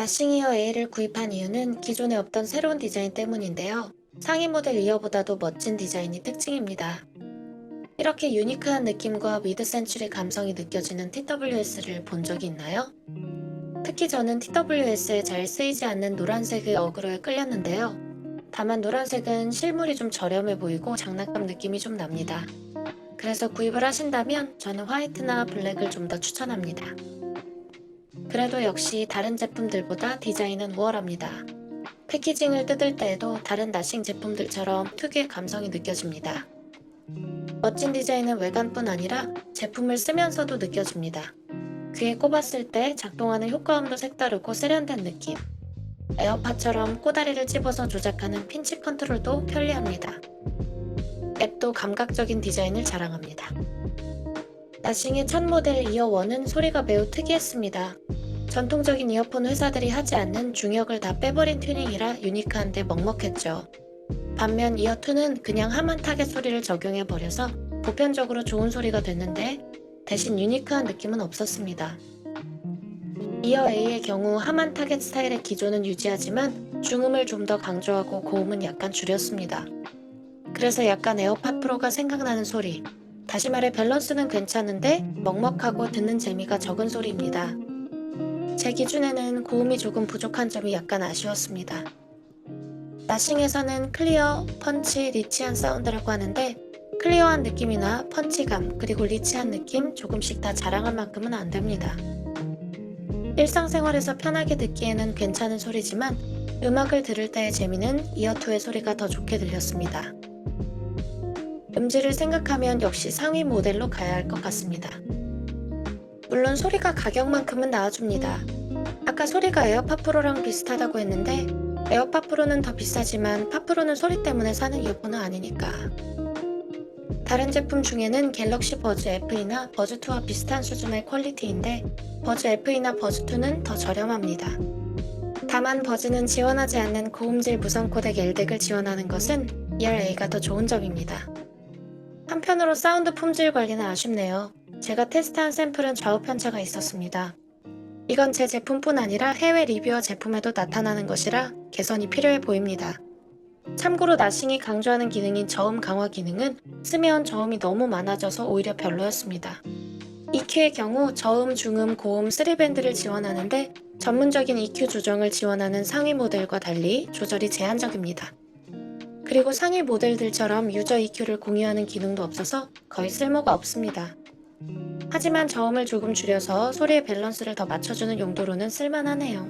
나싱이어 A를 구입한 이유는 기존에 없던 새로운 디자인 때문인데요. 상위 모델 이어보다도 멋진 디자인이 특징입니다. 이렇게 유니크한 느낌과 미드 센츄리 감성이 느껴지는 TWS를 본 적이 있나요? 특히 저는 TWS에 잘 쓰이지 않는 노란색의 어그로에 끌렸는데요. 다만 노란색은 실물이 좀 저렴해 보이고 장난감 느낌이 좀 납니다. 그래서 구입을 하신다면 저는 화이트나 블랙을 좀 더 추천합니다. 그래도 역시 다른 제품들보다 디자인은 우월합니다. 패키징을 뜯을 때에도 다른 나싱 제품들처럼 특유의 감성이 느껴집니다. 멋진 디자인은 외관뿐 아니라 제품을 쓰면서도 느껴집니다. 귀에 꼽았을 때 작동하는 효과음도 색다르고 세련된 느낌. 에어팟처럼 꼬다리를 찝어서 조작하는 핀치 컨트롤도 편리합니다. 앱도 감각적인 디자인을 자랑합니다. 나싱의 첫 모델 이어1은 소리가 매우 특이했습니다. 전통적인 이어폰 회사들이 하지 않는 중역을 다 빼버린 튜닝이라 유니크한데 먹먹했죠. 반면 이어2는 그냥 하만 타겟 소리를 적용해버려서 보편적으로 좋은 소리가 됐는데 대신 유니크한 느낌은 없었습니다. 이어 A의 경우 하만 타겟 스타일의 기존은 유지하지만 중음을 좀 더 강조하고 고음은 약간 줄였습니다. 그래서 약간 에어팟 프로가 생각나는 소리. 다시 말해 밸런스는 괜찮은데 먹먹하고 듣는 재미가 적은 소리입니다. 제 기준에는 고음이 조금 부족한 점이 약간 아쉬웠습니다. 나싱에서는 클리어, 펀치, 리치한 사운드라고 하는데 클리어한 느낌이나 펀치감 그리고 리치한 느낌 조금씩 다 자랑할 만큼은 안 됩니다. 일상생활에서 편하게 듣기에는 괜찮은 소리지만 음악을 들을 때의 재미는 이어2의 소리가 더 좋게 들렸습니다. 음질을 생각하면 역시 상위 모델로 가야 할 것 같습니다. 물론 소리가 가격만큼은 나와줍니다. 아까 소리가 에어팟 프로랑 비슷하다고 했는데 에어팟 프로는 더 비싸지만 팟 프로는 소리 때문에 사는 이어폰은 아니니까. 다른 제품 중에는 갤럭시 버즈 FE나 버즈2와 비슷한 수준의 퀄리티인데 버즈 FE나 버즈2는 더 저렴합니다. 다만 버즈는 지원하지 않는 고음질 무선 코덱 LDEC을 지원하는 것은 ER-A가 더 좋은 점입니다. 한편으로 사운드 품질 관리는 아쉽네요. 제가 테스트한 샘플은 좌우 편차가 있었습니다. 이건 제 제품뿐 아니라 해외 리뷰어 제품에도 나타나는 것이라 개선이 필요해 보입니다. 참고로 나싱이 강조하는 기능인 저음 강화 기능은 쓰면 저음이 너무 많아져서 오히려 별로였습니다. EQ의 경우 저음, 중음, 고음 3밴드를 지원하는데 전문적인 EQ 조정을 지원하는 상위 모델과 달리 조절이 제한적입니다. 그리고 상위 모델들처럼 유저 EQ를 공유하는 기능도 없어서 거의 쓸모가 없습니다. 하지만 저음을 조금 줄여서 소리의 밸런스를 더 맞춰주는 용도로는 쓸만하네요.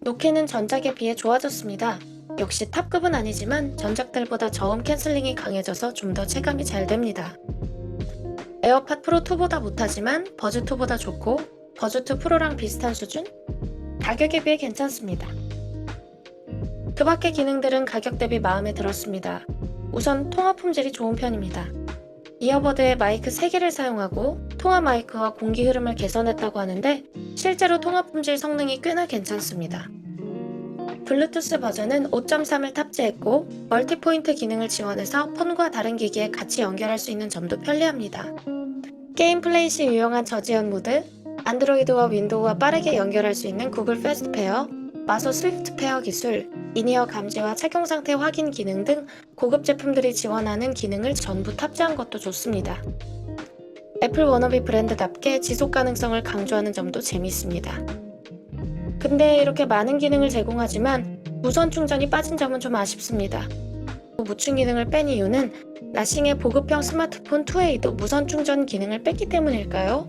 노케는 전작에 비해 좋아졌습니다. 역시 탑급은 아니지만 전작들보다 저음 캔슬링이 강해져서 좀 더 체감이 잘 됩니다. 에어팟 프로 2보다 못하지만 버즈 2보다 좋고 버즈 2 프로랑 비슷한 수준? 가격에 비해 괜찮습니다. 그 밖의 기능들은 가격 대비 마음에 들었습니다. 우선 통화 품질이 좋은 편입니다. 이어버드에 마이크 3개를 사용하고 통화 마이크와 공기 흐름을 개선했다고 하는데 실제로 통화 품질 성능이 꽤나 괜찮습니다. 블루투스 버전은 5.3을 탑재했고 멀티포인트 기능을 지원해서 폰과 다른 기기에 같이 연결할 수 있는 점도 편리합니다. 게임 플레이 시 유용한 저지연 모드, 안드로이드와 윈도우와 빠르게 연결할 수 있는 구글 패스트 페어, 마소 스위프트 페어 기술, 인이어 감지와 착용 상태 확인 기능 등 고급 제품들이 지원하는 기능을 전부 탑재한 것도 좋습니다. 애플 워너비 브랜드답게 지속 가능성을 강조하는 점도 재미있습니다. 근데 이렇게 많은 기능을 제공하지만 무선 충전이 빠진 점은 좀 아쉽습니다. 무충 기능을 뺀 이유는 나싱의 보급형 스마트폰 2A도 무선 충전 기능을 뺐기 때문일까요?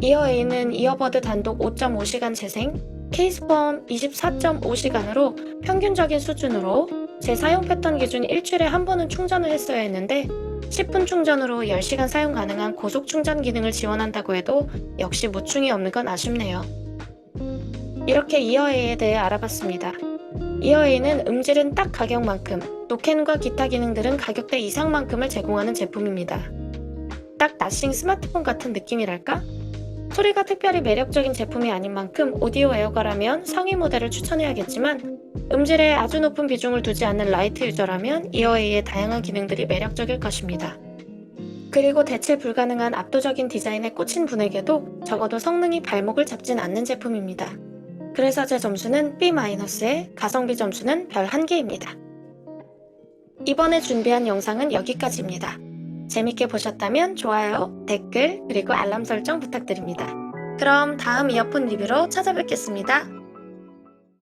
이어 A는 이어버드 단독 5.5시간 재생, 케이스폰 24.5시간으로 평균적인 수준으로 제 사용 패턴 기준 일주일에 한 번은 충전을 했어야 했는데 10분 충전으로 10시간 사용 가능한 고속 충전 기능을 지원한다고 해도 역시 무충이 없는 건 아쉽네요. 이렇게 이어에이에 대해 알아봤습니다. 이어에이는 음질은 딱 가격만큼, 노캔과 기타 기능들은 가격대 이상만큼을 제공하는 제품입니다. 딱 나싱 스마트폰 같은 느낌이랄까? 소리가 특별히 매력적인 제품이 아닌 만큼 오디오 에어가라면 상위 모델을 추천해야겠지만 음질에 아주 높은 비중을 두지 않는 라이트 유저라면 이어에이의 다양한 기능들이 매력적일 것입니다. 그리고 대체 불가능한 압도적인 디자인에 꽂힌 분에게도 적어도 성능이 발목을 잡진 않는 제품입니다. 그래서 제 점수는 B-에 가성비 점수는 별 1개입니다. 이번에 준비한 영상은 여기까지입니다. 재밌게 보셨다면 좋아요, 댓글, 그리고 알람 설정 부탁드립니다. 그럼 다음 이어폰 리뷰로 찾아뵙겠습니다.